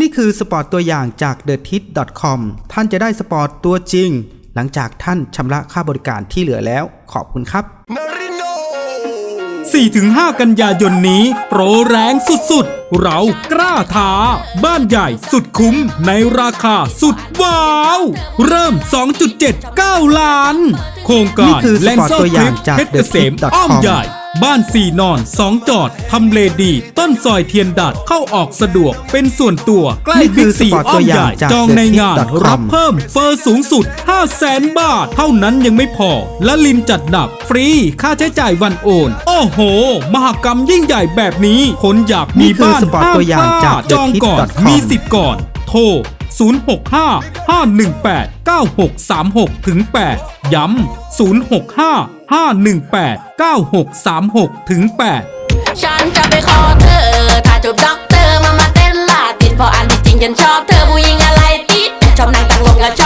นี่คือสปอร์ตตัวอย่างจาก t h e t i t c o m ท่านจะได้สปอร์ตตัวจริง หลังจากท่านชำระค่าบริการที่เหลือแล้ว ขอบคุณครับ Marino! 4-5 กันยายนนี้ โปรแรงสุดๆ เรากล้าท้า บ้านใหญ่สุดคุ้มในราคาสุดว้าว เริ่ม 2.79 ล้าน โครงกานี่รคือสแลนปอร์ตเซอตัวร์อคย่าลิงปจากเพชรเกษม TheTip.com อ้อมใหญ่ บ้านสี่นอน2จอดทำเลดี ต้นซอยเทียนดัดเข้าออกสะดวกเป็นส่วนตัวใกล้นี่คืบิ๊อกซีสปอร์ตอ้ตัอวมอใหย่างญ่จากจองในงาน TheTip.com รับเพิ่มเฟอร์สูงสุด 5 0 0 0 0 0บาท เท่านั้นยังไม่พอ และลินจัดหนัก ฟรีค่าใช้จ่ายวันโอน โอ้โห มหกรรมยิ่งใหญ่แบบนี้คนอยากมีนี่คือบ้านสปอร์ตห้ามตัวอย่างพลจากดจองก่อน TheTip.com มีสิทธิ์ก่อน โทร 065 518 9636ถึง8 ย้ำ 065 518 9636ถึง8ฉันจะไปขอเธอ ถ้าจบด็อกเตอร์มามาเต้นลาตินเพราะอันที่จริงฉันชอบเธอผู้หญิงอะไรติดชอบนางตังลงและช